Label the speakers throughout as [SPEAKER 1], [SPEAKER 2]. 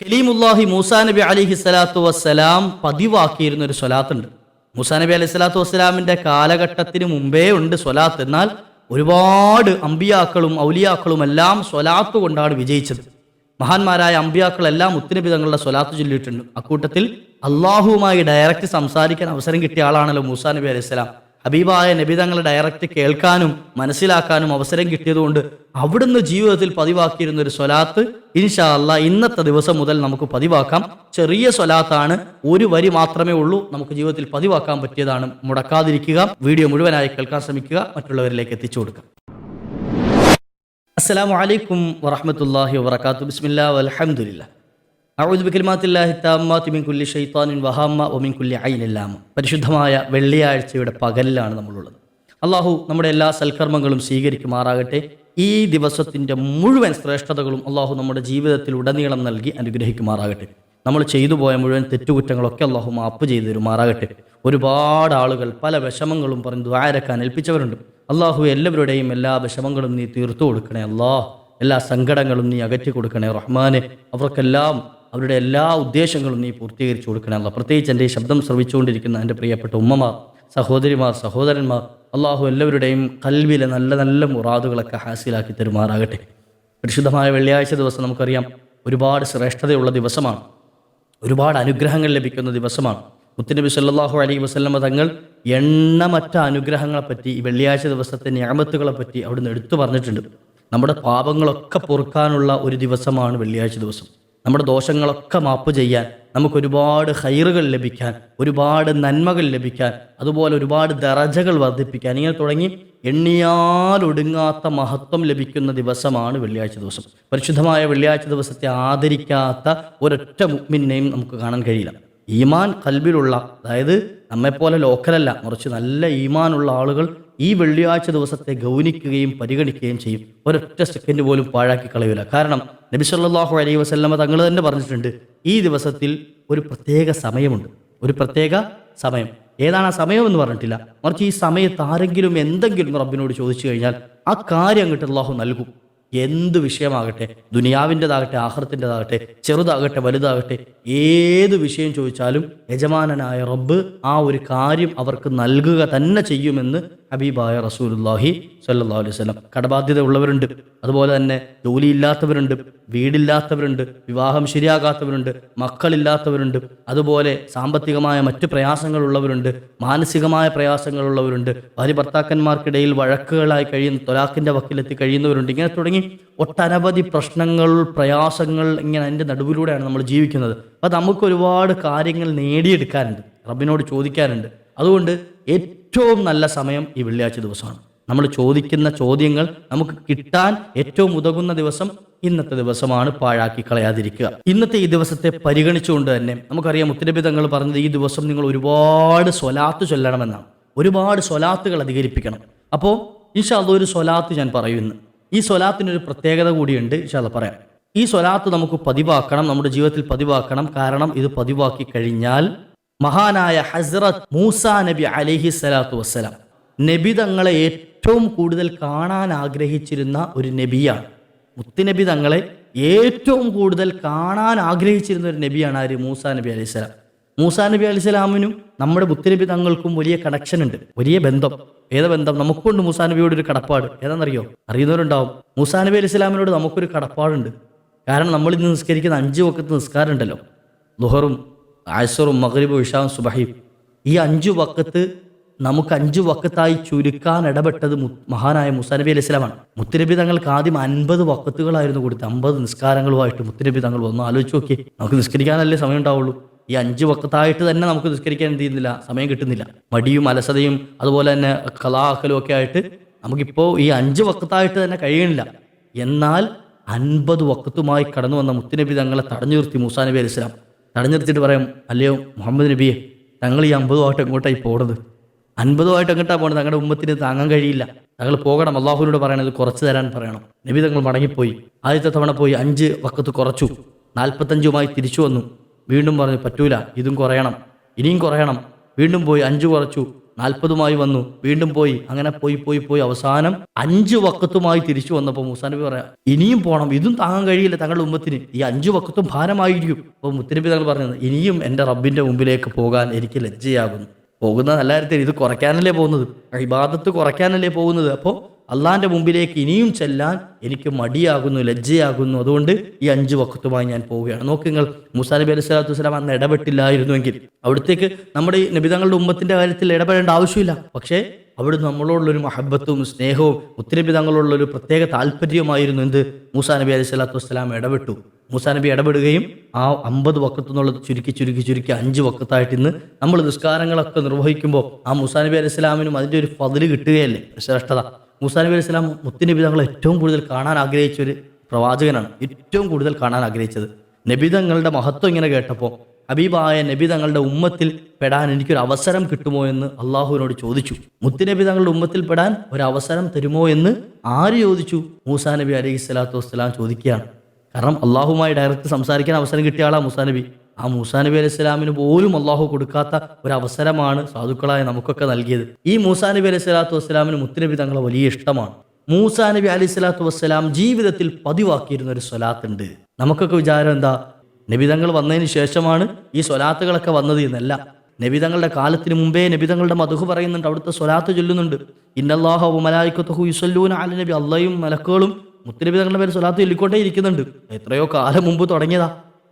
[SPEAKER 1] കലീമുല്ലാഹി മൂസാ നബി അലിഹി സ്വലാത്തു വസ്സലാം പതിവാക്കിയിരുന്ന ഒരു സ്വലാത്തുണ്ട്. മൂസാ നബി അലൈഹി സ്വലാത്തു വസ്സലാമിന്റെ കാലഘട്ടത്തിന് മുമ്പേ ഉണ്ട് സ്വലാത്ത്. എന്നാൽ ഒരുപാട് അമ്പിയാക്കളും ഔലിയാക്കളും എല്ലാം സ്വലാത്ത് കൊണ്ടാണ് വിജയിച്ചത്. മഹാന്മാരായ അമ്പിയാക്കളെല്ലാം മുത്തുനബി തങ്ങളുടെ സ്വലാത്ത് ചൊല്ലിയിട്ടുണ്ട്. അക്കൂട്ടത്തിൽ അള്ളാഹുവുമായി ഡയറക്റ്റ് സംസാരിക്കാൻ അവസരം കിട്ടിയ ആളാണല്ലോ മൂസാ നബി അലൈഹി സ്വലാം. ഹബീബായ നബി തങ്ങളെ ഡയറക്റ്റ് കേൾക്കാനും മനസ്സിലാക്കാനും അവസരം കിട്ടിയതുകൊണ്ട് അവിടുന്ന് ജീവിതത്തിൽ പതിവാക്കിയിരുന്ന ഒരു സ്വലാത്ത് ഇൻഷാ അല്ല ഇന്നത്തെ ദിവസം മുതൽ നമുക്ക് പതിവാക്കാം. ചെറിയ സ്വലാത്താണ്. ഒരു വരി മാത്രമേ ഉള്ളൂ. നമുക്ക് ജീവിതത്തിൽ പതിവാക്കാൻ പറ്റിയതാണ്. മുടക്കാതിരിക്കുക. വീഡിയോ മുഴുവനായി കേൾക്കാൻ ശ്രമിക്കുക. മറ്റുള്ളവരിലേക്ക് എത്തിച്ചു കൊടുക്കുക. അസ്സാം വലൈക്കും വറഹ്മത്തുള്ളാഹി വാത്തു ബിസ്മില്ലാ വൽഹംദുലില്ലാ. കുല്ലി ഷെയ്ത്താനിൻ വഹാമ്മ വമിൻ കുല്ലി ഐനിൻ ലാമ. പരിശുദ്ധമായ വെള്ളിയാഴ്ചയുടെ പകലിലാണ് നമ്മളുള്ളത്. അള്ളാഹു നമ്മുടെ എല്ലാ സൽക്കർമ്മങ്ങളും സ്വീകരിക്കുമാറാകട്ടെ. ഈ ദിവസത്തിന്റെ മുഴുവൻ ശ്രേഷ്ഠതകളും അള്ളാഹു നമ്മുടെ ജീവിതത്തിൽ ഉടനീളം നൽകി അനുഗ്രഹിക്കുമാറാകട്ടെ. നമ്മൾ ചെയ്തു പോയ മുഴുവൻ തെറ്റുകുറ്റങ്ങളൊക്കെ അള്ളാഹു മാപ്പ് ചെയ്തു തരുമാറാകട്ടെ. ഒരുപാട് ആളുകൾ പല വിഷമങ്ങളും പറഞ്ഞ് ദ്വാരക്കാൻ ഏൽപ്പിച്ചവരുണ്ട്. അള്ളാഹു എല്ലാവരുടെയും എല്ലാ വിഷമങ്ങളും നീ തീർത്തു കൊടുക്കണേ അള്ളാഹ് എല്ലാ സങ്കടങ്ങളും നീ അകറ്റി കൊടുക്കണേ റഹ്മാനെ. അവർക്കെല്ലാം അവരുടെ എല്ലാ ഉദ്ദേശങ്ങളും നീ പൂർത്തീകരിച്ചു കൊടുക്കണമല്ല പ്രത്യേകിച്ച് എന്റെ ശബ്ദം ശ്രവിച്ചുകൊണ്ടിരിക്കുന്ന എന്റെ പ്രിയപ്പെട്ട ഉമ്മമാർ സഹോദരിമാർ സഹോദരന്മാർ അള്ളാഹു എല്ലാവരുടെയും കൽവിലെ നല്ല നല്ല മുറാദുകളൊക്കെ ഹാസിലാക്കി തരുമാറാകട്ടെ. പരിശുദ്ധമായ വെള്ളിയാഴ്ച ദിവസം നമുക്കറിയാം ഒരുപാട് ശ്രേഷ്ഠതയുള്ള ദിവസമാണ്. ഒരുപാട് അനുഗ്രഹങ്ങൾ ലഭിക്കുന്ന ദിവസമാണ്. മുത്തുനബി സല്ലാഹു അലൈഹി വസ്ലമ തങ്ങൾ എണ്ണമറ്റ അനുഗ്രഹങ്ങളെപ്പറ്റി ഈ വെള്ളിയാഴ്ച ദിവസത്തെ ഞാമത്തുകളെ പറ്റി അവിടുന്ന് എടുത്തു പറഞ്ഞിട്ടുണ്ട്. നമ്മുടെ പാപങ്ങളൊക്കെ പൊറുക്കാനുള്ള ഒരു ദിവസമാണ് വെള്ളിയാഴ്ച ദിവസം. നമ്മുടെ ദോഷങ്ങളൊക്കെ മാപ്പ് ചെയ്യാൻ നമുക്ക് ഒരുപാട് ഹൈറുകൾ ലഭിക്കാൻ ഒരുപാട് നന്മകൾ ലഭിക്കാൻ അതുപോലെ ഒരുപാട് ദറജകൾ വർദ്ധിപ്പിക്കാൻ. ഇങ്ങനെ തുടങ്ങി എണ്ണിയാലൊടുങ്ങാത്ത മഹത്വം ലഭിക്കുന്ന ദിവസമാണ് വെള്ളിയാഴ്ച ദിവസം. പരിശുദ്ധമായ വെള്ളിയാഴ്ച ദിവസത്തെ ആദരിക്കാത്ത ഒരൊറ്റ മുഗ്മിനെയും നമുക്ക് കാണാൻ കഴിയില്ല. ഈമാൻ കൽബിലുള്ള അതായത് നമ്മെപ്പോലെ ലോക്കലല്ല മറിച്ച് നല്ല ഈമാനുള്ള ആളുകൾ ഈ വെള്ളിയാഴ്ച ദിവസത്തെ ഗൗനിക്കുകയും പരിഗണിക്കുകയും ചെയ്യും. ഒരൊറ്റ സെക്കൻഡ് പോലും പാഴാക്കി കളയൂല. കാരണം നബി സല്ലല്ലാഹു അലൈഹി വസല്ലമ തങ്ങൾ തന്നെ പറഞ്ഞിട്ടുണ്ട് ഈ ദിവസത്തിൽ ഒരു പ്രത്യേക സമയമുണ്ട്. ഒരു പ്രത്യേക സമയം. ഏതാണ് ആ സമയം എന്ന് പറഞ്ഞിട്ടില്ല. മറിച്ച് ഈ സമയത്ത് ആരെങ്കിലും എന്തെങ്കിലും റബ്ബിനോട് ചോദിച്ചു കഴിഞ്ഞാൽ ആ കാര്യം അങ്ങോട്ട് അള്ളാഹു നൽകും. എന്ത് വിഷയമാകട്ടെ ദുനിയാവിന്റെതാകട്ടെ ആഹ്റത്തിന്റെതാകട്ടെ ചെറുതാകട്ടെ വലുതാകട്ടെ ഏത് വിഷയം ചോദിച്ചാലും യജമാനനായ റബ്ബ് ആ ഒരു കാര്യം അവർക്ക് നൽകുക തന്നെ ചെയ്യുമെന്ന് ഹബീബായ റസൂലുല്ലാഹി സല്ലാ അലൈഹി സ്വലം കടബാധ്യത ഉള്ളവരുണ്ട്. അതുപോലെ തന്നെ ജോലിയില്ലാത്തവരുണ്ട്. വീടില്ലാത്തവരുണ്ട്. വിവാഹം ശരിയാകാത്തവരുണ്ട്. മക്കളില്ലാത്തവരുണ്ട്. അതുപോലെ സാമ്പത്തികമായ മറ്റു പ്രയാസങ്ങളുള്ളവരുണ്ട് മാനസികമായ പ്രയാസങ്ങളുള്ളവരുണ്ട് ഭാര്യ ഭർത്താക്കന്മാർക്കിടയിൽ വഴക്കുകളായി കഴിയുന്ന തൊലാക്കിന്റെ വക്കിലെത്തി കഴിയുന്നവരുണ്ട്. ഇങ്ങനെ തുടങ്ങി ഒട്ടനവധി പ്രശ്നങ്ങൾ പ്രയാസങ്ങൾ ഇങ്ങനെ അതിന്റെ നടുവിലൂടെയാണ് നമ്മൾ ജീവിക്കുന്നത്. അപ്പം നമുക്ക് ഒരുപാട് കാര്യങ്ങൾ നേടിയെടുക്കാനുണ്ട്. റബ്ബിനോട് ചോദിക്കാനുണ്ട്. അതുകൊണ്ട് ഏറ്റവും നല്ല സമയം ഈ വെള്ളിയാഴ്ച ദിവസമാണ്. നമ്മൾ ചോദിക്കുന്ന ചോദ്യങ്ങൾ നമുക്ക് കിട്ടാൻ ഏറ്റവും ഉതകുന്ന ദിവസം ഇന്നത്തെ ദിവസമാണ് പാഴാക്കി കളയാതിരിക്കുക. ഇന്നത്തെ ഈ ദിവസത്തെ പരിഗണിച്ചുകൊണ്ട് തന്നെ നമുക്കറിയാം മുത്തരബി തങ്ങൾ പറഞ്ഞത് ഈ ദിവസം നിങ്ങൾ ഒരുപാട് സ്വലാത്ത് ചൊല്ലണമെന്നാണ്. ഒരുപാട് സ്വലാത്തുകൾ അധികരിപ്പിക്കണം. അപ്പോൾ ഇൻഷാല്ല ഒരു സ്വലാത്ത് ഞാൻ പറയുന്നു ഈ സ്വലാത്തിനൊരു പ്രത്യേകത കൂടിയുണ്ട് ഇൻഷാല്ല പറയാം. ഈ സ്വലാത്ത് നമുക്ക് പതിവാക്കണം നമ്മുടെ ജീവിതത്തിൽ പതിവാക്കണം. കാരണം ഇത് പതിവാക്കി കഴിഞ്ഞാൽ മഹാനായ ഹസ്രത് മൂസ നബി അലിഹി സ്വലാത്തു വസ്സലാം. നബി തങ്ങളെ ഏറ്റവും കൂടുതൽ കാണാൻ ആഗ്രഹിച്ചിരുന്ന ഒരു നബിയാണ്. മുത്തുനബി തങ്ങളെ ഏറ്റവും കൂടുതൽ കാണാൻ ആഗ്രഹിച്ചിരുന്ന ഒരു നബിയാണ് ആര്? മൂസ നബി അലൈഹി സ്വലാം. മൂസാ നബി അലൈഹി സ്വലാമിനും നമ്മുടെ മുത്തുനബി തങ്ങൾക്കും വലിയ കണക്ഷൻ ഉണ്ട്. വലിയ ബന്ധം. ഏത് ബന്ധം? നമുക്കുണ്ട് മൂസാ നബിയോട് ഒരു കടപ്പാട്. ഏതാണെന്നറിയോ? അറിയുന്നവരുണ്ടാവും. മൂസാ നബി അലൈഹി സ്വലാമിനോട് നമുക്കൊരു കടപ്പാടുണ്ട്. കാരണം നമ്മൾ ഇന്ന് നിസ്കരിക്കുന്ന അഞ്ച് വക്കത്ത് നിസ്കാരം ഉണ്ടല്ലോ ലുഹറും ആഴ്സറും മഗ്രിബും ഇഷാവും സുബഹയും ഈ അഞ്ചു വക്കത്ത് നമുക്ക് അഞ്ചു വക്കത്തായി ചുരുക്കാൻ ഇടപെട്ടത് മഹാനായ മുസാനബി അലി അലൈഹി സ്വലാമാണ്. മുത്തുനബി തങ്ങൾക്ക് ആദ്യം അൻപത് വക്കത്തുകളായിരുന്നു കൊടുത്തത്. അമ്പത് നിസ്കാരങ്ങളുമായിട്ട് മുത്തുനബി തങ്ങൾ വന്നു. ആലോചിച്ച് നോക്കി നമുക്ക് നിസ്കരിക്കാനല്ലേ സമയം ഉണ്ടാവുള്ളൂ ഈ അഞ്ച് വക്കത്തായിട്ട് തന്നെ നമുക്ക് നിസ്കരിക്കാൻ എന്ത് ചെയ്യുന്നില്ല? സമയം കിട്ടുന്നില്ല. മടിയും അലസതയും അതുപോലെ തന്നെ കലാക്കലും ഒക്കെ ആയിട്ട് നമുക്കിപ്പോൾ ഈ അഞ്ച് വക്കത്തായിട്ട് തന്നെ കഴിയണില്ല. എന്നാൽ അൻപത് വക്കത്തുമായി കടന്നു വന്ന മുത്തുനബി തങ്ങളെ തടഞ്ഞു നിർത്തി മൂസാ നബി അലൈഹി സ്വലാം. തടഞ്ഞു നിർത്തിയിട്ട് പറയാം അല്ലയോ മുഹമ്മദ് നബിയെ തങ്ങൾ ഈ അമ്പതുമായിട്ട് എങ്ങോട്ടായി പോണത്. അൻപതുമായിട്ട് എങ്ങോട്ടാണ് പോണത് തങ്ങളുടെ ഉമ്മത്തിന് താങ്ങാൻ കഴിയില്ല. തങ്ങൾ പോകണം അള്ളാഹുവിനോട് പറയണത് കുറച്ച് തരാൻ പറയണം. നബി തങ്ങൾ മടങ്ങിപ്പോയി. ആദ്യത്തെ തവണ പോയി അഞ്ച് വക്കത്ത് കുറച്ചു. നാൽപ്പത്തഞ്ചുമായി തിരിച്ചു വന്നു. വീണ്ടും പറഞ്ഞു പറ്റൂല ഇതും കുറയണം ഇനിയും കുറയണം. വീണ്ടും പോയി അഞ്ച് കുറച്ചു. നാൽപ്പതുമായി വന്നു. വീണ്ടും പോയി. അങ്ങനെ പോയി പോയി പോയി. അവസാനം അഞ്ച് വക്കത്തുമായി തിരിച്ചു വന്നപ്പോൾ മൂസാ നബി പറയാം ഇനിയും പോകണം ഇതും താങ്ങാൻ കഴിയില്ല തങ്ങളുടെ ഉമ്മത്തിന്. ഈ അഞ്ച് വക്കത്തും ഭാരമായിരിക്കും. അപ്പോൾ മുത്തനബി തങ്ങൾ പറഞ്ഞത് ഇനിയും എന്റെ റബ്ബിന്റെ മുമ്പിലേക്ക് പോകാൻ എനിക്ക് ലജ്ജയാകുന്നു. പോകുന്ന നല്ല കാര്യത്തിൽ ഇത് കുറയ്ക്കാനല്ലേ പോകുന്നത്? ഇബാദത്ത് കുറയ്ക്കാനല്ലേ പോകുന്നത്? അപ്പോൾ അള്ളാന്റെ മുമ്പിലേക്ക് ഇനിയും ചെല്ലാൻ എനിക്ക് മടിയാകുന്നു ലജ്ജയാകുന്നു. അതുകൊണ്ട് ഈ അഞ്ച് വക്കത്തുമായി ഞാൻ പോവുകയാണ്. നോക്ക് നിങ്ങൾ മുസാ നബി അലൈഹി സ്വലാത്തു വസ്സലാം അന്ന് ഇടപെട്ടില്ലായിരുന്നുവെങ്കിൽ അവിടത്തേക്ക് നമ്മുടെ ഈ നബിതങ്ങളുടെ ഉമ്മത്തിന്റെ കാര്യത്തിൽ ഇടപെടേണ്ട ആവശ്യമില്ല. പക്ഷേ അവിടെ നമ്മളോടുള്ളൊരു മഹബത്തും സ്നേഹവും ഒത്തിരി തങ്ങളുള്ളൊരു പ്രത്യേക താല്പര്യമായിരുന്നു എന്ത്? മൂസാ നബി അലൈഹി സ്വലാത്തു വസ്സലാം ഇടപെട്ടു. മൂസാ നബി ഇടപെടുകയും ആ അമ്പത് വക്കത്തു നിന്നുള്ളത് ചുരുക്കി ചുരുക്കി ചുരുക്കി അഞ്ച് വക്കത്തായിട്ട് ഇന്ന് നമ്മൾ നിസ്കാരങ്ങളൊക്കെ നിർവഹിക്കുമ്പോൾ ആ മൂസാ നബി അലൈഹി സ്വലാമിനും അതിന്റെ ഒരു ഫതിൽ കിട്ടുകയല്ലേ? ശ്രേഷ്ഠത മൂസാ നബി അലൈഹി സ്വലാം മുത്തുനബി തങ്ങളെ ഏറ്റവും കൂടുതൽ കാണാൻ ആഗ്രഹിച്ച ഒരു പ്രവാചകനാണ്. ഏറ്റവും കൂടുതൽ കാണാൻ ആഗ്രഹിച്ചത്. നബിതങ്ങളുടെ മഹത്വം ഇങ്ങനെ കേട്ടപ്പോൾ ഹബീബായ നബി തങ്ങളുടെ ഉമ്മത്തിൽ പെടാൻ എനിക്കൊരു അവസരം കിട്ടുമോ എന്ന് അള്ളാഹുവിനോട് ചോദിച്ചു. മുത്തുനബി തങ്ങളുടെ ഉമ്മത്തിൽ പെടാൻ ഒരു അവസരം തരുമോ എന്ന് ആര് ചോദിച്ചു? മൂസാ നബി അലൈഹി സ്വലാത്തു വസ്സലാം ചോദിക്കുകയാണ്. കാരണം അള്ളാഹുമായി ഡയറക്റ്റ് സംസാരിക്കാൻ അവസരം കിട്ടിയ ആളാ മൂസാ നബി. ആ മൂസാ നബി അലൈഹി സ്വലാമിന് പോലും അള്ളാഹു കൊടുക്കാത്ത ഒരു അവസരമാണ് സാധുക്കളായ നമുക്കൊക്കെ നൽകിയത്. ഈ മൂസാ നബി അലൈഹി സ്വലാത്തു വസ്സലാമിന് മുത്തുനബി തങ്ങളെ വലിയ ഇഷ്ടമാണ്. മൂസാ നബി അലൈഹി സ്വലാത്തു വസ്സലാം ജീവിതത്തിൽ പതിവാക്കിയിരുന്ന ഒരു സ്വലാത്ത് ഉണ്ട് നമുക്കൊക്കെ വിചാരം എന്താ? നബിതങ്ങൾ വന്നതിന് ശേഷമാണ് ഈ സ്വലാത്തുകളൊക്കെ വന്നത് എന്നല്ല. നബിതങ്ങളുടെ കാലത്തിന് മുമ്പേ നബിതങ്ങളുടെ മധുഹ് പറയുന്നുണ്ട്. അവിടുത്തെ സ്വലാത്ത് ചൊല്ലുന്നുണ്ട്. ഇന്നല്ലാഹു മലായിക്കത്തുഹു യുസല്ലൂന അല നബി. അള്ളയും മലക്കുകളും മുത്തുനബി തങ്ങളുടെ പേര് സ്വലാത്ത് ചൊല്ലിക്കൊണ്ടേ ഇരിക്കുന്നുണ്ട്. എത്രയോ കാലം മുമ്പ് തുടങ്ങിയതാ.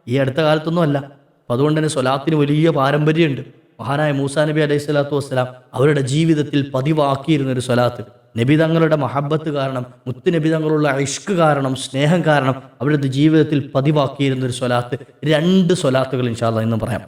[SPEAKER 1] ഈ അടുത്ത കാലത്തൊന്നും അല്ല. അപ്പം അതുകൊണ്ട് തന്നെ സ്വലാത്തിന് വലിയ പാരമ്പര്യമുണ്ട്. മഹാനായ മൂസാ നബി അലൈഹി സ്വലാത്തു വസ്സലാം അവരുടെ ജീവിതത്തിൽ പതിവാക്കിയിരുന്ന ഒരു സ്വലാത്ത്. നബി തങ്ങളുടെ മഹബത്ത് കാരണം മുത്ത് നബി തങ്ങളുള്ള ഇഷ്ക് കാരണം സ്നേഹം കാരണം അവരുടെ ജീവിതത്തിൽ പതിവാക്കിയിരുന്ന ഒരു സ്വലാത്ത്. രണ്ട് സ്വലാത്തുകൾ ഇൻഷാല്ല എന്ന് പറയാം.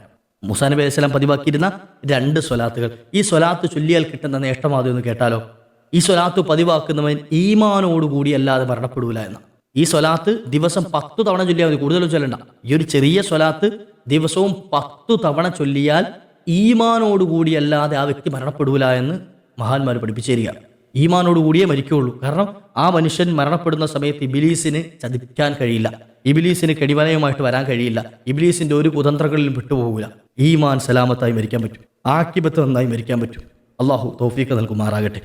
[SPEAKER 1] മൂസാ നബി അലൈഹി സ്വലാം പതിവാക്കിയിരുന്ന രണ്ട് സ്വലാത്തുകൾ. ഈ സ്വലാത്ത് ചൊല്ലിയാൽ കിട്ടുന്ന നേട്ടമാതെന്ന് കേട്ടാലോ? ഈ സ്വലാത്ത് പതിവാക്കുന്നവൻ ഈമാനോടുകൂടി അല്ലാതെ മരണപ്പെടൂല എന്ന. ഈ സ്വലാത്ത് ദിവസം പത്തു തവണ ചൊല്ലിയാൽ മതി. കൂടുതലും ചൊല്ലണ്ട. ഈ ഒരു ചെറിയ സ്വലാത്ത് ദിവസവും പത്തു തവണ ചൊല്ലിയാൽ ഈമാനോടുകൂടി അല്ലാതെ ആ വ്യക്തി മരണപ്പെടൂല എന്ന് മഹാന്മാർ പഠിപ്പിച്ചു തരിക ഈമാനോടുകൂടിയേ മരിക്കുകയുള്ളൂ കാരണം ആ മനുഷ്യൻ മരണപ്പെടുന്ന സമയത്ത് ഇബിലീസിന് ചതിക്കാൻ കഴിയില്ല. ഇബിലീസിന് കെടിവലയുമായിട്ട് വരാൻ കഴിയില്ല. ഇബിലീസിന്റെ ഒരു കുതന്ത്രങ്ങളിലും വിട്ടുപോകില്ല ഈമാൻ സലാമത്തായി മരിക്കാൻ പറ്റും. ആക്കിബത്ത് നന്നായി മരിക്കാൻ പറ്റും. അള്ളാഹു തോഫീക്ക് നൽകുമാറാകട്ടെ.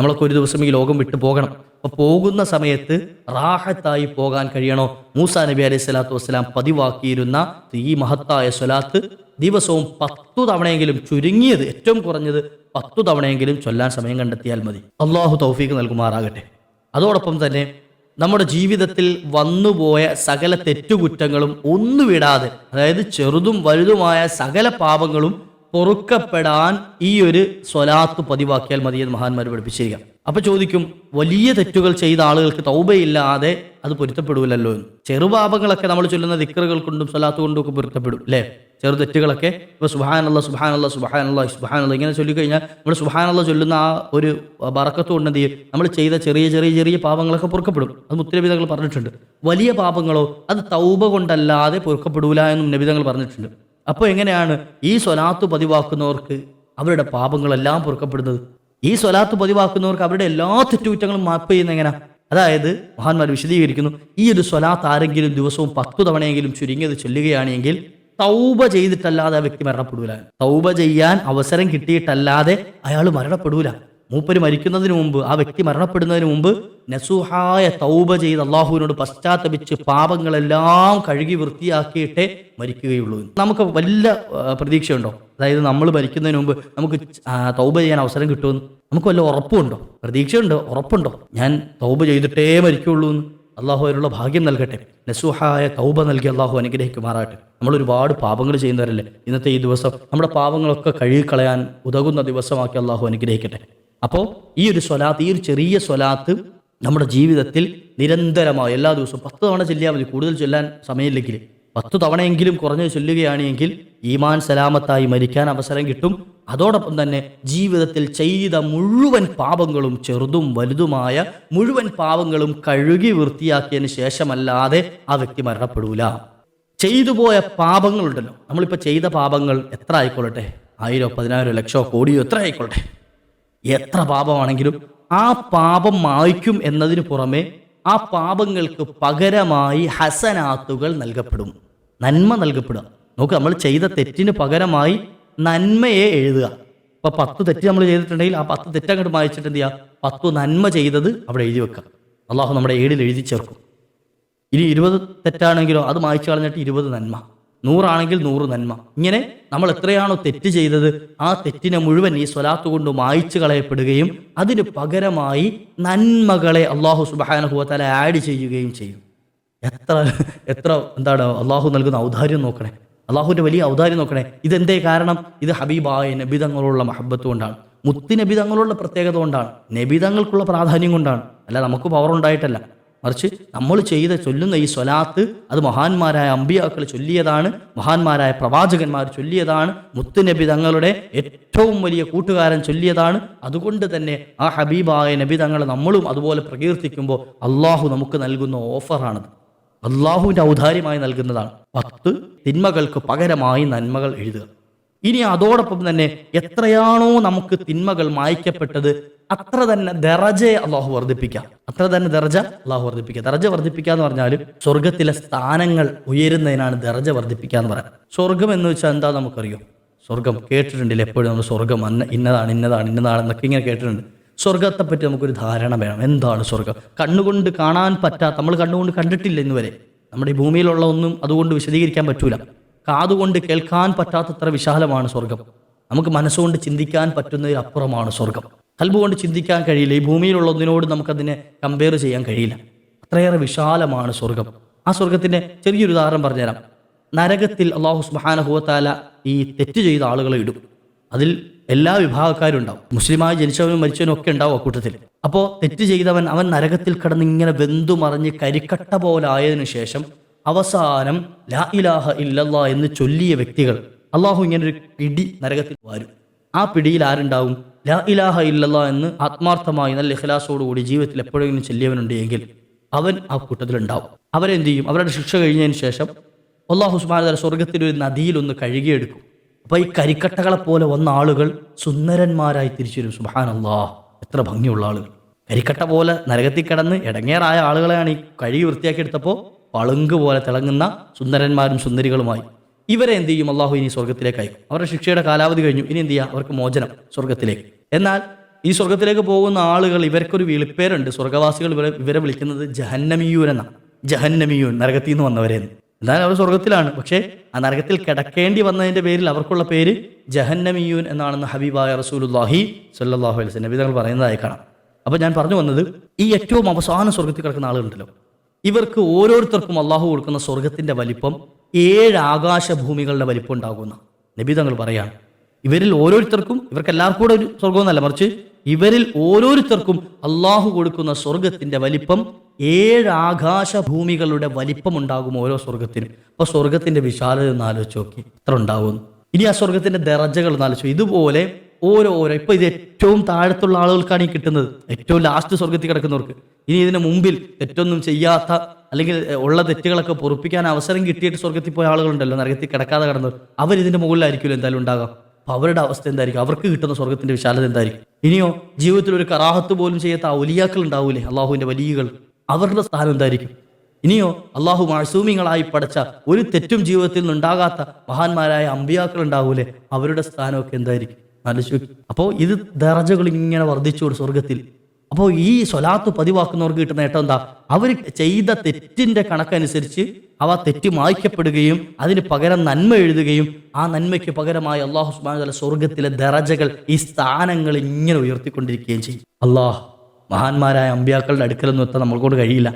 [SPEAKER 1] നമ്മളൊക്കെ ഒരു ദിവസം ഈ ലോകം വിട്ടു പോകണം. അപ്പോൾ പോകുന്ന സമയത്ത് റാഹത്തായി പോകാൻ കഴിയണോ? മൂസാ നബി അലൈഹി സ്വലാത്തു വസ്സലാം പതിവാക്കിയിരുന്ന ഈ മഹത്തായ സ്വലാത്ത് ദിവസവും പത്തു തവണയെങ്കിലും ചുരുങ്ങിയത് ഏറ്റവും കുറഞ്ഞത് പത്തു തവണയെങ്കിലും ചൊല്ലാൻ സമയം കണ്ടെത്തിയാൽ മതി. അള്ളാഹു തൗഫീഖ് നൽകുമാറാകട്ടെ. അതോടൊപ്പം തന്നെ നമ്മുടെ ജീവിതത്തിൽ വന്നുപോയ സകല തെറ്റുകുറ്റങ്ങളും ഒന്നുവിടാതെ അതായത് ചെറുതും വലുതുമായ സകല പാപങ്ങളും പൊറുക്കപ്പെടാൻ ഈ ഒരു സ്വലാത്ത് പതിവാക്കിയാൽ മതി എന്ന് മഹാന്മാർ പഠിപ്പിച്ചിരിക്കാം അപ്പൊ ചോദിക്കും വലിയ തെറ്റുകൾ ചെയ്ത ആളുകൾക്ക് തൗബയില്ലാതെ അത് പൊരുത്തപ്പെടൂലല്ലോ എന്ന്. ചെറുപാപങ്ങളൊക്കെ നമ്മൾ ചൊല്ലുന്ന ദിക്കറുകൾ കൊണ്ടും സ്വലാത്ത് കൊണ്ടും ഒക്കെ പൊരുത്തപ്പെടും അല്ലേ? ചെറു തെറ്റുകളൊക്കെ ഇപ്പൊ സുഹാനുള്ള സുഹാനുള്ള സുഹാനുള്ള സുഹാനുള്ള ഇങ്ങനെ ചൊല്ലിക്കഴിഞ്ഞാൽ നമ്മൾ സുഹാനുള്ള ചൊല്ലുന്ന ആ ഒരു ബറക്കത്ത് കൊണ്ട് എന്ത് ചെയ്യും? നമ്മൾ ചെയ്ത ചെറിയ ചെറിയ ചെറിയ പാപങ്ങളൊക്കെ പൊറുക്കപ്പെടും. അത് മുത്തരബിതകൾ പറഞ്ഞിട്ടുണ്ട്. വലിയ പാപങ്ങളോ അത് തൗബ കൊണ്ടല്ലാതെ പൊറുക്കപ്പെടൂല എന്നും നബിതങ്ങൾ പറഞ്ഞിട്ടുണ്ട്. അപ്പോൾ എങ്ങനെയാണ് ഈ സ്വലാത്ത് പതിവാക്കുന്നവർക്ക് അവരുടെ പാപങ്ങളെല്ലാം പൊറുക്കപ്പെടുന്നത്? ഈ സ്വലാത്ത് പതിവാക്കുന്നവർക്ക് അവരുടെ എല്ലാ തെറ്റുകുറ്റങ്ങളും മാപ്പ് ചെയ്യുന്ന എങ്ങനെ? അതായത് മഹാന്മാർ വിശദീകരിക്കുന്നു ഈ ഒരു സ്വലാത്ത് ആരെങ്കിലും ദിവസവും പത്തു തവണയെങ്കിലും ചുരുങ്ങിയത് ചൊല്ലുകയാണെങ്കിൽ തൗബ ചെയ്തിട്ടല്ലാതെ ആ വ്യക്തി മരണപ്പെടൂല. തൗബ ചെയ്യാൻ അവസരം കിട്ടിയിട്ടല്ലാതെ അയാൾ മരണപ്പെടൂല. മൂപ്പര് മരിക്കുന്നതിന് മുമ്പ് ആ വ്യക്തി മരണപ്പെടുന്നതിന് മുമ്പ് നസുഹായ തൗബ ചെയ്ത് അള്ളാഹുവിനോട് പശ്ചാത്തപിച്ച് പാപങ്ങളെല്ലാം കഴുകി വൃത്തിയാക്കിയിട്ടേ മരിക്കുകയുള്ളൂ നമുക്ക് വല്ല പ്രതീക്ഷയുണ്ടോ? അതായത് നമ്മൾ മരിക്കുന്നതിന് മുമ്പ് നമുക്ക് തൗബ ചെയ്യാൻ അവസരം കിട്ടുമെന്ന് നമുക്ക് വല്ല ഉറപ്പുണ്ടോ പ്രതീക്ഷയുണ്ടോ? ഉറപ്പുണ്ടോ? ഞാൻ തൗബ ചെയ്തിട്ടേ മരിക്കുള്ളൂ എന്ന്. അള്ളാഹു അതിനുള്ള ഭാഗ്യം നൽകട്ടെ. നസുഹായ തൗബ നൽകി അള്ളാഹു അനുഗ്രഹിക്കുമാറാകട്ടെ. നമ്മൾ ഒരുപാട് പാപങ്ങൾ ചെയ്യുന്നവരല്ലേ? ഇന്നത്തെ ഈ ദിവസം നമ്മുടെ പാപങ്ങളൊക്കെ കഴുകിക്കളയാൻ ഉതകുന്ന ദിവസമാക്കി അള്ളാഹു അനുഗ്രഹിക്കട്ടെ. അപ്പോൾ ഈ ഒരു സ്വലാത്ത് ഈ ഒരു ചെറിയ സ്വലാത്ത് നമ്മുടെ ജീവിതത്തിൽ നിരന്തരമായി എല്ലാ ദിവസവും പത്ത് തവണ ചൊല്ലിയാൽ മതി. കൂടുതൽ ചൊല്ലാൻ സമയമില്ലെങ്കിൽ. പത്ത് തവണയെങ്കിലും കുറഞ്ഞ് ചൊല്ലുകയാണെങ്കിൽ ഈമാൻ സലാമത്തായി മരിക്കാൻ അവസരം കിട്ടും. അതോടൊപ്പം തന്നെ ജീവിതത്തിൽ ചെയ്ത മുഴുവൻ പാപങ്ങളും ചെറുതും വലുതുമായ മുഴുവൻ പാപങ്ങളും കഴുകി വൃത്തിയാക്കിയതിന് ശേഷമല്ലാതെ ആ വ്യക്തി മരണപ്പെടൂല. ചെയ്തു പോയ പാപങ്ങളുണ്ടല്ലോ. നമ്മളിപ്പോൾ ചെയ്ത പാപങ്ങൾ എത്ര ആയിക്കൊള്ളട്ടെ? ആയിരോ പതിനായിരോ ലക്ഷോ കോടിയോ എത്ര ആയിക്കൊള്ളട്ടെ? എത്ര പാപമാണെങ്കിലും ആ പാപം മായ്ക്കും എന്നതിനു പുറമെ ആ പാപങ്ങൾക്ക് പകരമായി ഹസനാത്തുകൾ നൽകപ്പെടും. നന്മ നൽകപ്പെടുക. നോക്ക് നമ്മൾ ചെയ്ത തെറ്റിന് പകരമായി നന്മയെ എഴുതുക. ഇപ്പൊ പത്ത് തെറ്റ് നമ്മൾ ചെയ്തിട്ടുണ്ടെങ്കിൽ ആ പത്ത് തെറ്റ് അങ്ങോട്ട് മായിച്ചിട്ട് എന്ത് ചെയ്യുക? പത്ത് നന്മ ചെയ്തത് അവിടെ എഴുതി വെക്കുക. അള്ളാഹു നമ്മുടെ ഏടിൽ എഴുതി ചേർക്കും. ഇനി ഇരുപത് തെറ്റാണെങ്കിലോ അത് മായിച്ചു കളഞ്ഞിട്ട് ഇരുപത് നന്മ. നൂറാണെങ്കിൽ നൂറ് നന്മ. ഇങ്ങനെ നമ്മൾ എത്രയാണോ തെറ്റ് ചെയ്തത് ആ തെറ്റിനെ മുഴുവൻ ഈ സ്വലാത്ത് കൊണ്ട് മായ്ച്ചു കളയപ്പെടുകയും അതിന് പകരമായി നന്മകളെ അള്ളാഹു സുബാനുഭവത്താലെ ആഡ് ചെയ്യുകയും ചെയ്യും. എത്ര എത്ര എന്താണ് അള്ളാഹു നൽകുന്ന ഔദാര്യം നോക്കണേ. അള്ളാഹുവിന്റെ വലിയ ഔദാര്യം നോക്കണേ. ഇതെന്തേ കാരണം? ഇത് ഹബീബായ നബിതങ്ങളുള്ള മഹബത്ത് കൊണ്ടാണ്. മുത്തി നബിതങ്ങളുള്ള പ്രത്യേകത കൊണ്ടാണ്. നബിതങ്ങൾക്കുള്ള പ്രാധാന്യം കൊണ്ടാണ്. അല്ല നമുക്ക് പവർ ഉണ്ടായിട്ടല്ല. മറിച്ച് നമ്മൾ ചെയ്ത ചൊല്ലുന്ന ഈ സ്വലാത്ത് അത് മഹാന്മാരായ അമ്പിയാക്കൾ ചൊല്ലിയതാണ് മഹാന്മാരായ പ്രവാചകന്മാർ ചൊല്ലിയതാണ് മുത്തുനബി തങ്ങളുടെ ഏറ്റവും വലിയ കൂട്ടുകാരൻ ചൊല്ലിയതാണ്. അതുകൊണ്ട് തന്നെ ആ ഹബീബായ നബി തങ്ങളെ നമ്മളും അതുപോലെ പ്രകീർത്തിക്കുമ്പോൾ അള്ളാഹു നമുക്ക് നൽകുന്ന ഓഫറാണത്. അള്ളാഹുവിന്റെ ഔദാര്യമായി നൽകുന്നതാണ്. പത്ത് തിന്മകൾക്ക് പകരമായി നന്മകൾ എഴുതുക. ഇനി അതോടൊപ്പം തന്നെ എത്രയാണോ നമുക്ക് തിന്മകൾ മായ്ക്കപ്പെട്ടത് അത്ര തന്നെ ദറജയെ അള്ളാഹു വർദ്ധിപ്പിക്കാം. അത്ര തന്നെ ദറജ അള്ളാഹു വർദ്ധിപ്പിക്കുക ദറജ വർദ്ധിപ്പിക്കുക എന്ന് പറഞ്ഞാൽ സ്വർഗത്തിലെ സ്ഥാനങ്ങൾ ഉയരുന്നതിനാണ് ദറജ വർദ്ധിപ്പിക്കുക എന്ന് പറയുന്നത്. സ്വർഗം എന്ന് വെച്ചാൽ എന്താ നമുക്കറിയോ? സ്വർഗം കേട്ടിട്ടുണ്ടല്ലോ എപ്പോഴും നമ്മൾ സ്വർഗം അന്ന ഇന്നതാണ് ഇന്നതാണ് ഇന്നതാണ് എന്നൊക്കെ ഇങ്ങനെ കേട്ടിട്ടുണ്ട്. സ്വർഗത്തെ പറ്റി നമുക്കൊരു ധാരണ വേണം. എന്താണ് സ്വർഗം കണ്ണുകൊണ്ട് കാണാൻ പറ്റാത്ത നമ്മൾ കണ്ണുകൊണ്ട് കണ്ടിട്ടില്ല ഇന്ന് വരെ നമ്മുടെ ഈ ഭൂമിയിലുള്ള ഒന്നും അതുകൊണ്ട് വിശദീകരിക്കാൻ പറ്റൂല. കാതുകൊണ്ട് കേൾക്കാൻ പറ്റാത്തത്ര വിശാലമാണ് സ്വർഗം. നമുക്ക് മനസ്സുകൊണ്ട് ചിന്തിക്കാൻ പറ്റുന്നതിനപ്പുറമാണ് സ്വർഗം. കൽബുകൊണ്ട് ചിന്തിക്കാൻ കഴിയില്ല. ഈ ഭൂമിയിലുള്ള ഒന്നിനോട് നമുക്കതിനെ കമ്പയർ ചെയ്യാൻ കഴിയില്ല. അത്രയേറെ വിശാലമാണ് സ്വർഗം. ആ സ്വർഗത്തിന്റെ ചെറിയൊരു ഉദാഹരണം പറഞ്ഞുതരാം. നരകത്തിൽ അള്ളാഹു സുബാനഹുവത്താല ഈ തെറ്റ് ചെയ്ത ആളുകളെ ഇടും. അതിൽ എല്ലാ വിഭാഗക്കാരും ഉണ്ടാവും മുസ്ലിമായി ജനിച്ചവനും മരിച്ചവനും ഒക്കെ ഉണ്ടാവും ആ കൂട്ടത്തിൽ. അപ്പോൾ തെറ്റ് ചെയ്തവൻ അവൻ നരകത്തിൽ കിടന്ന് ഇങ്ങനെ വെന്തു മറിഞ്ഞ് കരിക്കട്ട പോലായതിനു ശേഷം അവസാനം ലാ ഇലാഹ ഇല്ലല്ലാ എന്ന് ചൊല്ലിയ വ്യക്തികൾ അള്ളാഹു ഇങ്ങനെ ഒരു പിടി നരകത്തിൽ വരും. ആ പിടിയിൽ ആരുണ്ടാവും? ലാ ഇലാഹ ഇല്ലല്ലാ എന്ന് ആത്മാർത്ഥമായി നല്ല ഇഖലാസോടുകൂടി ജീവിതത്തിൽ എപ്പോഴെങ്കിലും ചെല്ലിയവനുണ്ട് എങ്കിൽ അവൻ ആ കൂട്ടത്തിലുണ്ടാവും. അവരെന്ത് ചെയ്യും അവരുടെ ശിക്ഷ കഴിഞ്ഞതിന് ശേഷം അള്ളാഹു സുബാന സ്വർഗത്തിൽ ഒരു നദിയിലൊന്ന് കഴുകിയെടുക്കും. അപ്പൊ ഈ കരിക്കട്ടകളെ പോലെ വന്ന ആളുകൾ സുന്ദരന്മാരായി തിരിച്ചു വരും സുബാൻ അള്ളാഹ് എത്ര ഭംഗിയുള്ള ആളുകൾ. കരിക്കട്ട പോലെ നരകത്തിൽ കിടന്ന് ഇടങ്ങേറായ ആളുകളെയാണ് ഈ കഴുകി വൃത്തിയാക്കി എടുത്തപ്പോൾ പളുങ്ക് പോലെ തിളങ്ങുന്ന സുന്ദരന്മാരും സുന്ദരികളുമായി. ഇവരെ എന്ത് ചെയ്യും? അള്ളാഹു ഇനി സ്വർഗത്തിലേക്ക് അയക്കും. അവരുടെ ശിക്ഷയുടെ കാലാവധി കഴിഞ്ഞു. ഇനി എന്ത് ചെയ്യുക അവർക്ക് മോചനം സ്വർഗത്തിലേക്ക് എന്നാൽ ഈ സ്വർഗത്തിലേക്ക് പോകുന്ന ആളുകൾ ഇവർക്കൊരു വിളിപ്പേരുണ്ട്. സ്വർഗവാസികൾ ഇവരെ ഇവരെ വിളിക്കുന്നത് ജഹന്നമിയൂൻ എന്നാണ്. ജഹന്നമിയൂൻ നരകത്തിൽ നിന്ന് വന്നവരെന്ന് എന്നാലും അവർ സ്വർഗത്തിലാണ് പക്ഷേ ആ നരകത്തിൽ കിടക്കേണ്ടി വന്നതിന്റെ പേരിൽ അവർക്കുള്ള പേര് ജഹന്നമിയൂൻ എന്നാണെന്ന് ഹബീബായ റസൂലുല്ലാഹി സല്ലാഹു അലൈസ് നബി തങ്ങൾ പറയുന്നതായി കാണാം. അപ്പൊ ഞാൻ പറഞ്ഞു വന്നത് ഈ ഏറ്റവും അവസാന സ്വർഗത്തിൽ കിടക്കുന്ന ആളുകളുണ്ടല്ലോ. ഇവർക്ക് ഓരോരുത്തർക്കും അള്ളാഹു കൊടുക്കുന്ന സ്വർഗത്തിന്റെ വലിപ്പം ഏഴ് ആകാശഭൂമികളുടെ വലിപ്പം ഉണ്ടാകുന്ന നബി തങ്ങൾ പറയാണ്. ഇവരിൽ ഓരോരുത്തർക്കും ഇവർക്ക് എല്ലാവർക്കും കൂടെ ഒരു സ്വർഗമൊന്നല്ല മറിച്ച് ഇവരിൽ ഓരോരുത്തർക്കും അള്ളാഹു കൊടുക്കുന്ന സ്വർഗത്തിന്റെ വലിപ്പം ഏഴ് ആകാശഭൂമികളുടെ വലിപ്പം ഉണ്ടാകും ഓരോ സ്വർഗത്തിനും അപ്പൊ സ്വർഗത്തിന്റെ വിശാലത എന്ന് ആലോചിച്ച് നോക്കി. ഇത്ര ഉണ്ടാകുമെന്ന് ഇനി ആ സ്വർഗത്തിന്റെ ദറജകൾ ഒന്ന് ആലോചിച്ചു ഇതുപോലെ ഓരോ ഓരോ ഇപ്പൊ ഇത് ഏറ്റവും താഴത്തുള്ള ആളുകൾക്കാണ് ഈ കിട്ടുന്നത്. ഏറ്റവും ലാസ്റ്റ് സ്വർഗത്തിൽ കിടക്കുന്നവർക്ക്. ഇനി ഇതിന് മുമ്പിൽ തെറ്റൊന്നും ചെയ്യാത്ത അല്ലെങ്കിൽ ഉള്ള തെറ്റുകളൊക്കെ പൊറുപ്പിക്കാൻ അവസരം കിട്ടിയിട്ട് സ്വർഗത്തിൽ പോയ ആളുകളുണ്ടല്ലോ നരകത്തിൽ കിടക്കാതെ കിടന്നവർ. ഇതിന്റെ മുകളിലായിരിക്കുമല്ലോ എന്തായാലും ഉണ്ടാകാം. അപ്പൊ അവരുടെ അവസ്ഥ എന്തായിരിക്കും? അവർക്ക് കിട്ടുന്ന സ്വർഗത്തിന്റെ വിശാലത എന്തായിരിക്കും? ഇനിയോ ജീവിതത്തിൽ ഒരു കറാഹത്ത് പോലും ചെയ്യാത്ത ഔലിയാക്കൾ ഉണ്ടാവൂലേ? അള്ളാഹുവിന്റെ വലിയകൾ. അവരുടെ സ്ഥാനം എന്തായിരിക്കും? ഇനിയോ അള്ളാഹു മാസൂമിങ്ങളായി പഠിച്ച ഒരു തെറ്റും ജീവിതത്തിൽ നിന്നുണ്ടാകാത്ത മഹാന്മാരായ അമ്പിയാക്കൾ ഉണ്ടാവൂലേ? അവരുടെ സ്ഥാനമൊക്കെ എന്തായിരിക്കും? ആലോചിച്ച് അപ്പോൾ ഇത് ദറജകൾ ഇങ്ങനെ വർദ്ധിച്ചു സ്വർഗത്തിൽ അപ്പോൾ ഈ സ്വലാത്ത് പതിവാക്കുന്നവർക്ക് കിട്ടുന്ന നേട്ടം എന്താ? അവർ ചെയ്ത തെറ്റിന്റെ കണക്കനുസരിച്ച് അവ തെറ്റി മായ്ക്കപ്പെടുകയും അതിന് പകരം നന്മ എഴുതുകയും ആ നന്മയ്ക്ക് പകരമായി അള്ളാഹു സുബാന സ്വർഗത്തിലെ ദറജകൾ ഈ സ്ഥാനങ്ങൾ ഇങ്ങനെ ഉയർത്തിക്കൊണ്ടിരിക്കുകയും ചെയ്യും. അള്ളാഹ് മഹാന്മാരായ അമ്പ്യാക്കളുടെ അടുക്കലൊന്നും എത്താൻ കൊണ്ട് കഴിയില്ല.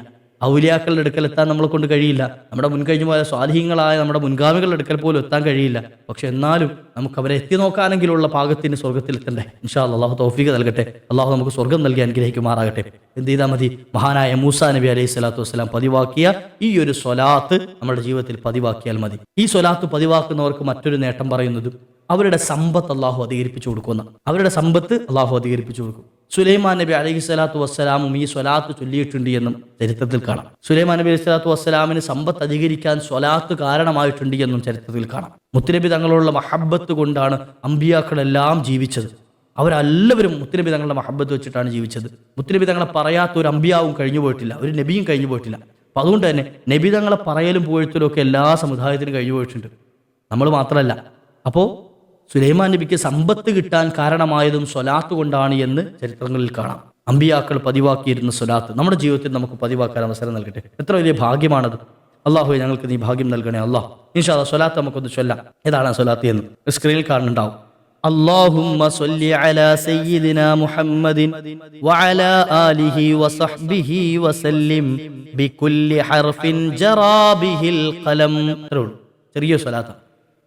[SPEAKER 1] ഔലിയാക്കളുടെ അടുക്കൽ എത്താൻ നമ്മളെ കൊണ്ട് കഴിയില്ല. നമ്മുടെ മുൻകഴിഞ്ഞു പോയ സ്വാധീനങ്ങളായ നമ്മുടെ മുൻഗാമികളുടെ അടുക്കൽ പോലും എത്താൻ കഴിയില്ല. പക്ഷെ എന്നാലും നമുക്ക് അവരെ എത്തി നോക്കാനെങ്കിലുള്ള പാകത്തിന് സ്വർഗത്തിൽ എത്തണ്ടേ? ഇൻഷാ അള്ളാഹു തൗഫീഖ് നൽകട്ടെ. അള്ളാഹു നമുക്ക് സ്വർഗം നൽകി അനുഗ്രഹിക്കുമാറാകട്ടെ. എന്ത് ചെയ്താൽ മതി? മഹാനായ മൂസ നബി അലൈഹി സ്വലാത്തു വസ്സലാം പതിവാക്കിയ ഈ ഒരു സ്വലാത്ത് നമ്മുടെ ജീവിതത്തിൽ പതിവാക്കിയാൽ മതി. ഈ സ്വലാത്ത് പതിവാക്കുന്നവർക്ക് മറ്റൊരു നേട്ടം പറയുന്നത് അവരുടെ സമ്പത്ത് അള്ളാഹു അധികരിപ്പിച്ചു കൊടുക്കുന്ന അവരുടെ സമ്പത്ത് അള്ളാഹു അധികരിപ്പിച്ചു കൊടുക്കും. സുലൈമാൻ നബി അലൈഹി സ്വലാത്തു വസ്സലാമും ഈ സ്വലാത്ത് ചൊല്ലിയിട്ടുണ്ട് എന്നും ചരിത്രത്തിൽ കാണാം. സുലൈമാൻ നബി അലൈഹി സ്വലാത്തു വസ്സലാമിന് സമ്പത്ത് അധികരിക്കാൻ സ്വലാത്ത് കാരണമായിട്ടുണ്ട് എന്നും ചരിത്രത്തിൽ കാണാം. മുത്തുനബി തങ്ങളുള്ള മഹബത്ത് കൊണ്ടാണ് അമ്പിയാക്കളെല്ലാം ജീവിച്ചത്. അവരെല്ലാവരും മുത്തുനബി തങ്ങളുടെ മഹബത്ത് വെച്ചിട്ടാണ് ജീവിച്ചത്. മുത്തുനബി തങ്ങളെ പറയാത്ത ഒരു അമ്പിയാവും കഴിഞ്ഞു പോയിട്ടില്ല. ഒരു നബിയും കഴിഞ്ഞു പോയിട്ടില്ല. അപ്പം അതുകൊണ്ട് തന്നെ നബി തങ്ങളെ പറയലും പോയത്തിലും ഒക്കെ എല്ലാ സമുദായത്തിനും കഴിഞ്ഞു പോയിട്ടുണ്ട്. നമ്മൾ മാത്രമല്ല. അപ്പോൾ സുലൈമാൻ നബിക്ക് സമ്പത്ത് കിട്ടാൻ കാരണമായതും സ്വലാത്ത് കൊണ്ടാണ് എന്ന് ചരിത്രങ്ങളിൽ കാണാം അമ്പിയാക്കൾ പതിവാക്കിയിരുന്ന സ്വലാത്ത് നമ്മുടെ ജീവിതത്തിൽ നമുക്ക് പതിവാക്കാൻ അവസരം നൽകട്ടെ എത്ര വലിയ ഭാഗ്യമാണത് അള്ളാഹുവെ ഞങ്ങൾക്ക് നീ ഭാഗ്യം നൽകണേ അള്ളാഹ് ഇൻഷാ സ്വലാത്ത് നമുക്കൊന്ന് ചൊല്ലാം ഏതാണ് ആ സ്വലാത്ത് എന്ന് സ്ക്രീനിൽ കാണുന്നുണ്ടാവും اللهم صل على سيدنا محمد وعلى آله وصحبه وسلم بكل حرف جرى به القلم ഇത്രേ ഉള്ളൂ. ചെറിയ സ്വലാത്താണ്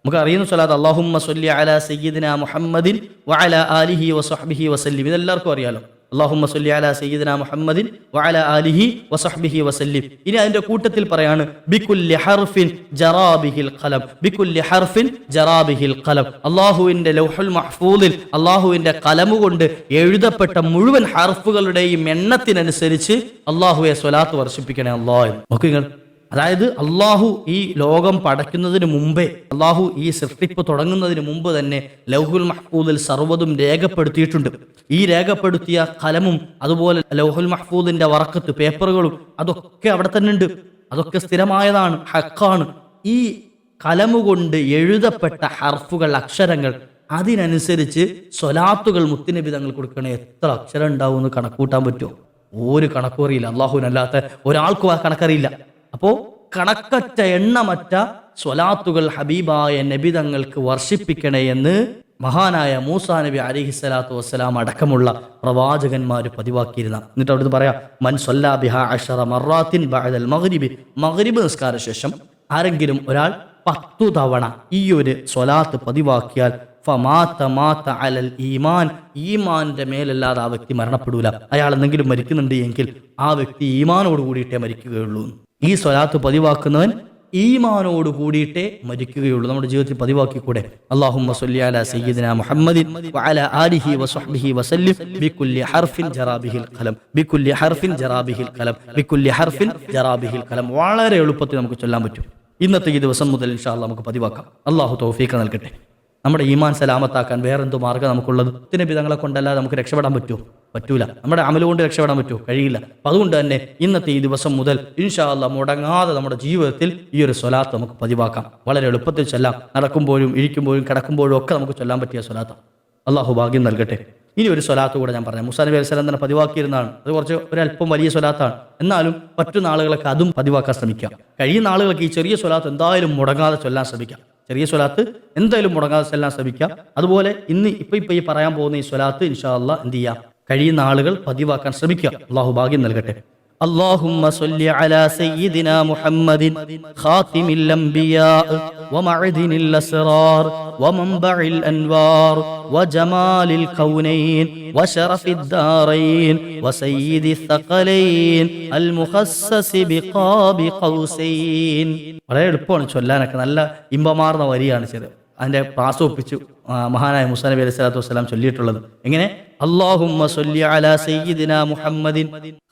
[SPEAKER 1] നമുക്ക് അറിയുന്ന സ്വലാത്ത് അള്ളാഹുമ്മ സൊല്ലി അല സയ്യിദിന മുഹമ്മദിൻ വഅല ആലിഹി വസഹ്ബിഹി വസല്ലിം. ഇതെല്ലാവർക്കും അറിയാലോ. അള്ളാഹുമ്മ സൊല്ലി അല സയ്യിദിന മുഹമ്മദിൻ വഅല ആലിഹി വസഹ്ബിഹി വസല്ലിം. ഇനി അതിന്റെ കൂട്ടത്തിൽ പറയാണ് ബികുല്ലി ഹർഫിൻ ജറാബിഹിൽ ഖലം. ബികുല്ലി ഹർഫിൻ ജറാബിഹിൽ ഖലം. അള്ളാഹുവിന്റെ ലൗഹുൽ മഹ്ഫൂദിൽ അള്ളാഹുവിന്റെ കലമു കൊണ്ട് എഴുതപ്പെട്ട മുഴുവൻ ഹർഫുകളുടെയും എണ്ണത്തിനനുസരിച്ച് അള്ളാഹുവെ സ്വലാത്ത് വർഷിപ്പിക്കണേ അള്ളാഹു നോക്കുക അതായത് അള്ളാഹു ഈ ലോകം പടയ്ക്കുന്നതിന് മുമ്പേ അള്ളാഹു ഈ സൃഷ്ടിപ്പ് തുടങ്ങുന്നതിന് മുമ്പ് തന്നെ ലൗഹുൽ മഹ്ഫൂദിൽ സർവതും രേഖപ്പെടുത്തിയിട്ടുണ്ട്. ഈ രേഖപ്പെടുത്തിയ കലമും അതുപോലെ ലൗഹുൽ മഹ്ഫൂദിന്റെ വറക്കത്ത് പേപ്പറുകളും അതൊക്കെ അവിടെ തന്നെ ഉണ്ട്. അതൊക്കെ സ്ഥിരമായതാണ് ഹക്കാണ്. ഈ കലമുകൊണ്ട് എഴുതപ്പെട്ട ഹർഫുകൾ അക്ഷരങ്ങൾ അതിനനുസരിച്ച് സ്വലാത്തുകൾ മുത്തിനബി തങ്ങൾ കൊടുക്കണേ എത്ര അക്ഷരം ഉണ്ടാവും എന്ന് കണക്കൂട്ടാൻ പറ്റുമോ? ഒരു കണക്കും അറിയില്ല. അള്ളാഹുവിനല്ലാത്ത ഒരാൾക്കും ആ കണക്കറിയില്ല. അപ്പോ കണക്കറ്റ എണ്ണമറ്റ സ്വലാത്തുകൾ ഹബീബായ നബി തങ്ങൾക്ക് വർഷിപ്പിക്കണേ എന്ന് മഹാനായ മൂസാ നബി അലിഹി സ്വലാത്തു വസ്സലാം അടക്കമുള്ള പ്രവാചകന്മാർ പതിവാക്കിയിരുന്ന. എന്നിട്ട് അവിടുന്ന് പറയാം മൻ സൊല്ലാ ബിഹ അഷറ മറാത്തിൻ ബഅദൽ മഹരിബ് മഗ്രിബ് നിസ്കാര ശേഷം ആരെങ്കിലും ഒരാൾ പത്തു തവണ ഈ ഒരു സ്വലാത്ത് പതിവാക്കിയാൽ ഫമാത്ത മാത്ത അലൽ ഈമാൻ. ഈമാന്റെ മേലല്ലാതെ ആ വ്യക്തി മരണപ്പെടൂല. അയാൾ എന്തെങ്കിലും മരിക്കുന്നുണ്ട് എങ്കിൽ ആ വ്യക്തി ഈമാനോട് കൂടിയിട്ടേ മരിക്കുകയുള്ളൂ ഈ സ്വലാത്ത് പതിവാക്കുന്നവൻ ഈമാനോട് കൂടിയിട്ടേ മരിക്കുകയുള്ളൂ. നമ്മുടെ ജീവിതത്തിൽ പതിവാക്കിക്കൂടെ? അള്ളാഹുമ്മ സയ്യിദിന മുഹമ്മദിൻ ആലിഹി ബികുല്ലി ഖലം. ബികുല്ലി ഖലം. ബികുല്ലി ഖലം. വളരെ എളുപ്പത്തിൽ നമുക്ക് ചൊല്ലാൻ പറ്റും. ഇന്നത്തെ ഈ ദിവസം മുതൽ ഇൻഷാ നമുക്ക് പതിവാക്കാം. അള്ളാഹു തൗഫീഖ് നൽകട്ടെ. നമ്മുടെ ഈമാൻ സലാമത്താക്കാൻ വേറെന്തോ മാർഗം നമുക്കുള്ളത്? നബി വിധങ്ങളെ കൊണ്ടല്ലാതെ നമുക്ക് രക്ഷപ്പെടാൻ പറ്റുമോ പറ്റൂല. നമ്മുടെ അമല കൊണ്ട് രക്ഷപ്പെടാൻ പറ്റുമോ കഴിയില്ല. അപ്പം അതുകൊണ്ട് തന്നെ ഇന്നത്തെ ഈ ദിവസം മുതൽ ഇൻഷാല്ല മുടങ്ങാതെ നമ്മുടെ ജീവിതത്തിൽ ഈ ഒരു സ്വലാത്ത് നമുക്ക് പതിവാക്കാം. വളരെ എളുപ്പത്തിൽ ചൊല്ലാം. നടക്കുമ്പോഴും ഇരിക്കുമ്പോഴും കിടക്കുമ്പോഴും ഒക്കെ നമുക്ക് ചൊല്ലാൻ പറ്റിയ സ്വലാത്താണ്. അള്ളാഹു ഭാഗ്യം നൽകട്ടെ. ഇനി ഒരു സ്വലാത്ത് കൂടെ ഞാൻ പറഞ്ഞു മുസാ നബി അലൈഹി തന്നെ പതിവാക്കിയിരുന്നതാണ്. അത് കുറച്ച് ഒരല്പം വലിയ സ്വലാത്താണ്. എന്നാലും പറ്റുന്ന ആളുകളൊക്കെ അതും പതിവാക്കാൻ ശ്രമിക്കാം. കഴിയുന്ന ആളുകൾക്ക് ഈ ചെറിയ സ്വലാത്ത് എന്തായാലും മുടങ്ങാതെ ചൊല്ലാൻ ശ്രമിക്കാം. ചെറിയ സ്വലാത്ത്. എന്തായാലും മുടങ്ങാതെ ചെല്ലാൻ ശ്രമിക്കാം. അതുപോലെ ഇന്ന് ഇപ്പൊ ഇപ്പൊ ഈ പറയാൻ പോകുന്ന ഈ സ്വലാത്ത് ഇൻഷാ അല്ലാ എന്ത് ചെയ്യാം? കഴിയുന്ന ആളുകൾ പതിവാക്കാൻ ശ്രമിക്കുക. അള്ളാഹു ഭാഗ്യം നൽകട്ടെ. اللهم صل على سيدنا محمد خاتم الأنبياء ومعدن الأسرار ومنبع الأنوار وجمال الكونين وشرف الدارين وسيد الثقلين المخصص بقاب قوسين വളരെ എളുപ്പമാണ് ചൊല്ലാനൊക്കെ നല്ല ഇമ്പമാർന്ന വരിയാണ് ചെറിയ അതിന്റെ പ്രാസം ഒപ്പിച്ചു ആ, മഹാനായ മുസാ നബി അലൈഹി സ്വലാത്തു വസ്സലാം ചൊല്ലിയിട്ടുള്ളത് എങ്ങനെ اللهم صل على سيدنا محمد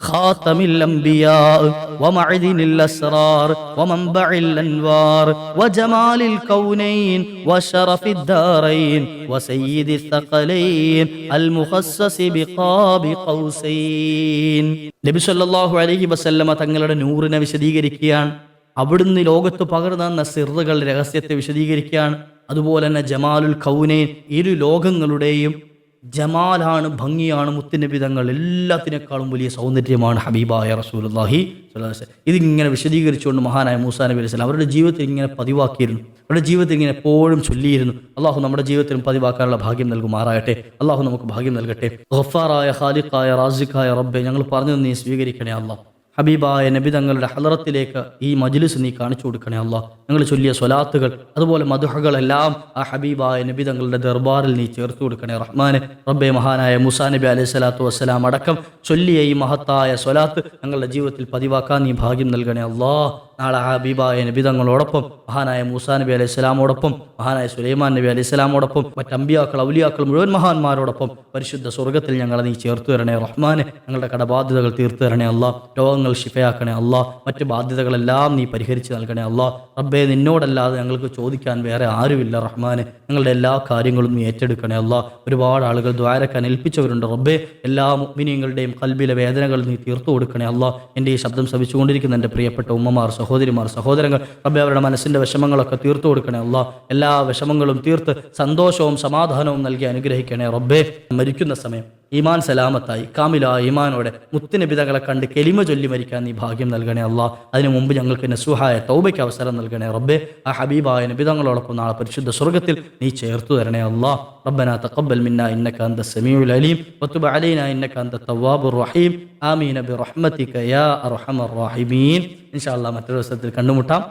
[SPEAKER 1] خاتم الأنبياء ومعدن الأسرار ومنبع الأنوار وجمال الكونين وشرف الدارين وسيد الثقلين المخصص بقاب قوسين നബി സല്ലല്ലാഹു അലൈഹി വസല്ലമ തങ്ങളുടെ നൂറിനെ വിശദീകരിക്കുകയാണ് അവിടുന്ന് ലോകത്ത് പകർന്ന സിറുകൾ രഹസ്യത്തെ വിശദീകരിക്കുകയാണ് അതുപോലെ തന്നെ ജമാലുൽ കൗനൈൻ ഇരു ലോകങ്ങളുടെയും ജമാലാണ് ഭംഗിയാണ് മുത്തുനിബിതങ്ങൾ എല്ലാത്തിനേക്കാളും വലിയ സൗന്ദര്യമാണ് ഹബീബായ വസല്ലം. ഇതിങ്ങനെ വിശദീകരിച്ചുകൊണ്ട് മഹാനായ മൂസാ നബി അലൈഹി അവരുടെ ജീവിതത്തിൽ ഇങ്ങനെ പതിവാക്കിയിരുന്നു. അവരുടെ ജീവിതത്തിൽ ഇങ്ങനെ എപ്പോഴും ചൊല്ലിയിരുന്നു. അള്ളാഹു നമ്മുടെ ജീവിതത്തിലും പതിവാക്കാനുള്ള ഭാഗ്യം നൽകുമാറാകട്ടെ. അള്ളാഹു നമുക്ക് ഭാഗ്യം നൽകട്ടെ. ഗഫാറായ ഖാലിഖായ റാസിഖായ റബ്ബെ ഞങ്ങൾ പറഞ്ഞു നീ സ്വീകരിക്കണേ അള്ളാഹ്. ഹബീബായ നബി തങ്ങളുടെ ഹലറത്തിലേക്ക് ഈ മജ്ലിസ് നീ കാണിച്ചു കൊടുക്കണേ അല്ല. ഞങ്ങൾ ചൊല്ലിയ സ്വലാത്തുകൾ അതുപോലെ മധുഹകളെല്ലാം ആ ഹബീബായ നബി തങ്ങളുടെ ദർബാറിൽ നീ ചേർത്ത് കൊടുക്കണേ. റഹ്മാനെ റബ്ബെ മഹാനായ മുസാ നബി അലൈഹി സ്വലാത്തു വസ്സലാം അടക്കം ചൊല്ലിയ ഈ മഹത്തായ സ്വലാത്ത് ഞങ്ങളുടെ ജീവിതത്തിൽ പതിവാക്കാൻ നീ ഭാഗ്യം നൽകണേ അല്ലാ. നാളെ ഹബീബായ നബി തങ്ങളോടൊപ്പം മഹാനായ മൂസാ നബി അലൈഹി സ്വലാമോടൊപ്പം മഹാനായ സുലൈമാൻ നബി അലൈഹി സ്വലാമോടൊപ്പം മറ്റ് അമ്പിയാക്കൾ ഔലിയാക്കൾ മുഴുവൻ മഹാന്മാരോടൊപ്പം പരിശുദ്ധ സ്വർഗത്തിൽ ഞങ്ങളെ നീ ചേർത്ത് തരണേ റഹ്മാനെ. ഞങ്ങളുടെ കടബാധ്യതകൾ തീർത്തു തരണേ അല്ല. രോഗങ്ങൾ ശിഫയാക്കണേ അല്ല. മറ്റ് ബാധ്യതകളെല്ലാം നീ പരിഹരിച്ച് നൽകണേ അല്ല. റബ്ബെ നിന്നോടല്ലാതെ ഞങ്ങൾക്ക് ചോദിക്കാൻ വേറെ ആരുമില്ല റഹ്മാനെ. ഞങ്ങളുടെ എല്ലാ കാര്യങ്ങളും നീ ഏറ്റെടുക്കണേ അല്ല. ഒരുപാട് ആളുകൾ ദ്വാരക്കാൻ ഏൽപ്പിച്ചവരുണ്ട് റബ്ബെ. എല്ലാ മുഗ്മിനിയങ്ങളുടെയും കൽബിലെ വേദനകൾ നീ തീർത്തു കൊടുക്കണേ അല്ല. എന്റെ ഈ ശബ്ദം ശ്രമിച്ചുകൊണ്ടിരിക്കുന്ന എന്റെ പ്രിയപ്പെട്ട ഉമ്മമാർ സഹോദരിമാർ സഹോദരങ്ങൾ റബ്ബെ അവരുടെ മനസ്സിന്റെ വിഷമങ്ങളൊക്കെ തീർത്തു കൊടുക്കണേ അല്ല. എല്ലാ വിഷമങ്ങളും തീർത്ത് സന്തോഷവും സമാധാനവും നൽകി അനുഗ്രഹിക്കണേ റബ്ബെ. മരിക്കുന്ന സമയം. ഈമാൻ സലാമത്തായി കാമില ഈമാനോടെ മുത്തുനിബിതകളെ കണ്ട് കെലിമ ചൊല്ലി മരിക്കാൻ നീ ഭാഗ്യം നൽകണേ അല്ലാ അതിനു മുമ്പ് ഞങ്ങൾക്ക് നസുഹായ തൗബയ്ക്ക് അവസരം നൽകണേ റബ്ബെ ആ ഹബീബായ നബിതങ്ങളോടൊപ്പം നാളെ പരിശുദ്ധ സ്വർഗത്തിൽ നീ ചേർത്തു തരണേ അല്ലാ ربنا تقبل منا انك انت السميع العليم وتب علينا انك انت التواب الرحيم آمين برحمتك يا ارحم الراحمين ان شاء الله മറ്റൊരു ദിവസത്തിൽ കണ്ടുമുട്ടാം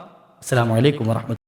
[SPEAKER 1] അസ്സലാമു അലൈക്കും വറഹ്മത്തുള്ളാഹി